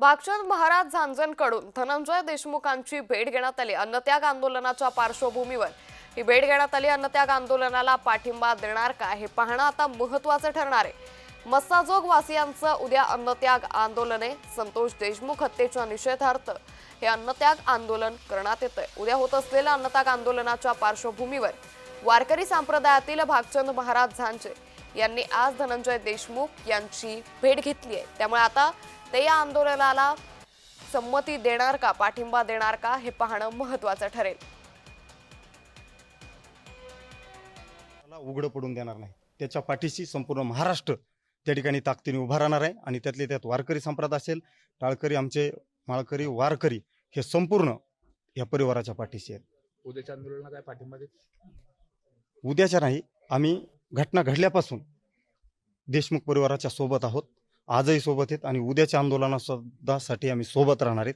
भागचंद महाराज झांजनकडून धनंजय देशमुखांची भेट घेण्यात आली. अन्नत्याग आंदोलनाच्या पार्श्वभूमीवर ही भेट घेण्यात आली. अन्नत्याग आंदोलनाला पाठिंबा देणार का हे पाहणं आता महत्वाचं ठरणार आहे. मस्साजोग वासियांचं उद्या अन्नत्याग आंदोलन. आहे संतोष देशमुख हत्येच्या निषेधार्थ हे अन्नत्याग आंदोलन करण्यात येतंय. उद्या होत असलेल्या अन्नत्याग आंदोलनाच्या पार्श्वभूमीवर वारकरी संप्रदायातील भागचंद महाराज झांजे यांनी आज धनंजय देशमुख यांची भेट घेतली आहे. त्यामुळे आता ते या आंदोलनाला संमती देणार का पाठिंबा देणार का हे पाहणं महत्वाचं ठरेल. उघडं पडून देणार नाही. त्याच्या पाठीशी संपूर्ण महाराष्ट्र त्या ठिकाणी ताकदीने उभा राहणार आहे आणि त्यातले त्यात वारकरी संप्रदाय असेल टाळकरी आमचे माळकरी वारकरी हे संपूर्ण या परिवाराच्या पाठीशी आहेत. उद्याच्या आंदोलनाला काय पाठिंबा उद्याच्या नाही आम्ही घटना घडल्यापासून देशमुख परिवाराच्या सोबत आहोत. आजही सोबत आहेत आणि उद्याच्या आंदोलनासाठी आम्ही सोबत राहणार आहेत.